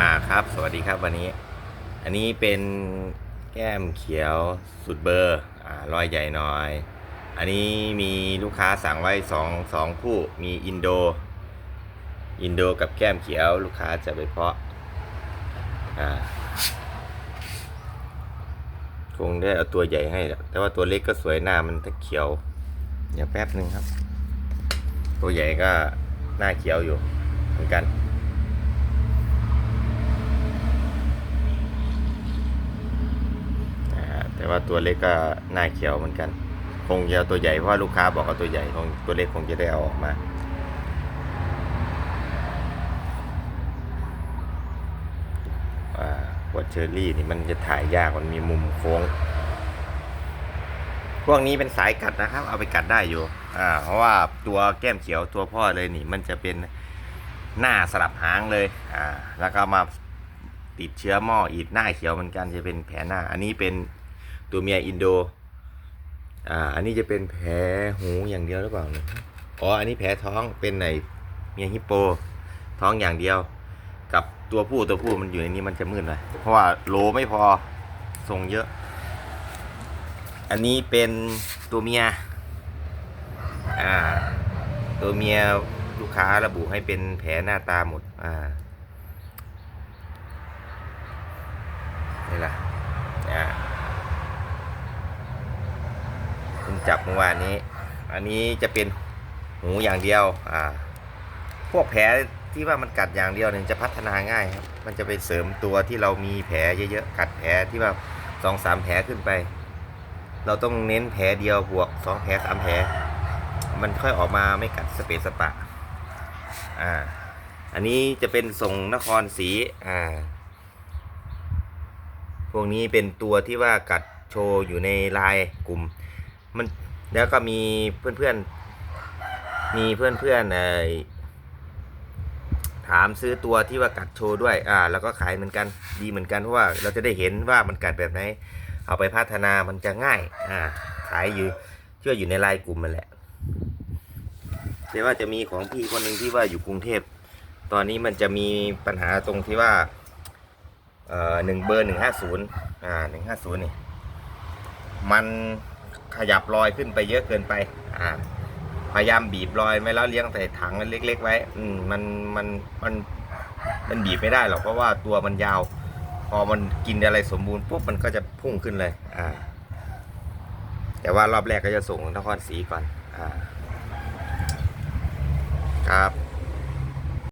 อ่าครับ สวัสดีครับวันนี้ อันนี้เป็นแก้มเขียวสุดเบอร์อ่ารอยใหญ่หน่อย อันนี้มีลูกค้าสั่งไว้สองสองคู่มีอินโด อินโดกับแก้มเขียวลูกค้าจะไปเพาะอ่าคงได้เอาตัวใหญ่ให้แหละแต่ว่าตัวเล็กก็สวยหน้ามันตะเขียวเดี๋ยวแป๊บหนึ่งครับ ตัวใหญ่ก็หน้าเขียวอยู่เหมือนกัน นะฮะ แต่ว่าตัวเล็กก็หน้าเขียวเหมือนกัน คงจะเอาตัวใหญ่เพราะว่าลูกค้าบอกเอาตัวใหญ่คงตัวเล็กคงจะได้เอาออกมาอ่าหัวเชอรี่นี่มันจะถ่ายยากมันมีมุมโค้ง พวกนี้เป็นสายกัดนะครับ เอาไปกัดได้อยู่ อ่า เพราะว่าตัวแก้มเขียวตัวพ่อเลยนี่ มันจะเป็นหน้าสลับหางเลย อ่า แล้วก็มาติดเชื้อหม้ออีดหน้าเขียวเหมือนกันจะเป็นแผลหน้า อันนี้เป็น ตัวเมียอินโด อ่า อันนี้จะเป็นแผลหูอย่างเดียวหรือเปล่าเนี่ยอ๋อ อันนี้แผลท้องเป็นในเมียฮิปโป ท้องอย่างเดียว กับตัวผู้ตัวผู้มันอยู่ในนี้มันจะมืดหน่อยเพราะว่าโลไม่พอทรงเยอะ อันนี้เป็นตัวเมีย อ่า ตัวเมียลูกค้าระบุให้เป็นแผลหน้าตาหมด อ่านี่แหละอ่า จับเมื่อวานนี้ อันนี้จะเป็นหูอย่างเดียว อ่า พวกแผลที่ว่ามันกัดอย่างเดียวเนี่ยจะพัฒนาง่ายครับ มันจะไปเสริมตัวที่เรามีแผลเยอะๆ กัดแผลที่ว่าสองสามแผลขึ้นไป เราต้องเน้นแผลเดียวบวกสองแผลสามแผล มันค่อยออกมาไม่กัดสเปซสปะ อ่า อันนี้จะเป็นส่งนครศรี อ่า พวกนี้เป็นตัวที่ว่ากัดโชว์อยู่ในลน์กลุ่ม มันแล้วก็มีเพื่อนๆ มีเพื่อนๆเออถามซื้อตัวที่ว่ากัดโชว์ด้วย อ่า แล้วก็ขายเหมือนกันดีเหมือนกันเพราะว่าเราจะได้เห็นว่ามันกัดแบบไหน เอาไปพัฒนามันจะง่าย อ่า ขายอยู่เชื่ออยู่ในไลน์กลุ่มมันแหละแต่ว่าจะมีของพี่คนหนึ่งที่ว่าอยู่กรุงเทพ ตอนนี้มันจะมีปัญหาตรงที่ว่า เอ่อหนึ่งเบอร์หนึ่งห้าศูนย์อ่าหนึ่งห้าศูนย์นี่ มัน ขยับรอยขึ้นไปเยอะเกินไป อ่า พยายามบีบรอยไม่แล้วเลี้ยงแต่ถังเล็ก ๆ ไว้ อืมมันมันมันมันบีบไม่ได้หรอกเพราะว่าตัวมันยาว พอมันกินอะไรสมบูรณ์ปุ๊บมันก็จะพุ่งขึ้นเลย อ่า แต่ว่ารอบแรกก็จะส่งนครศรีก่อน อ่า ครับ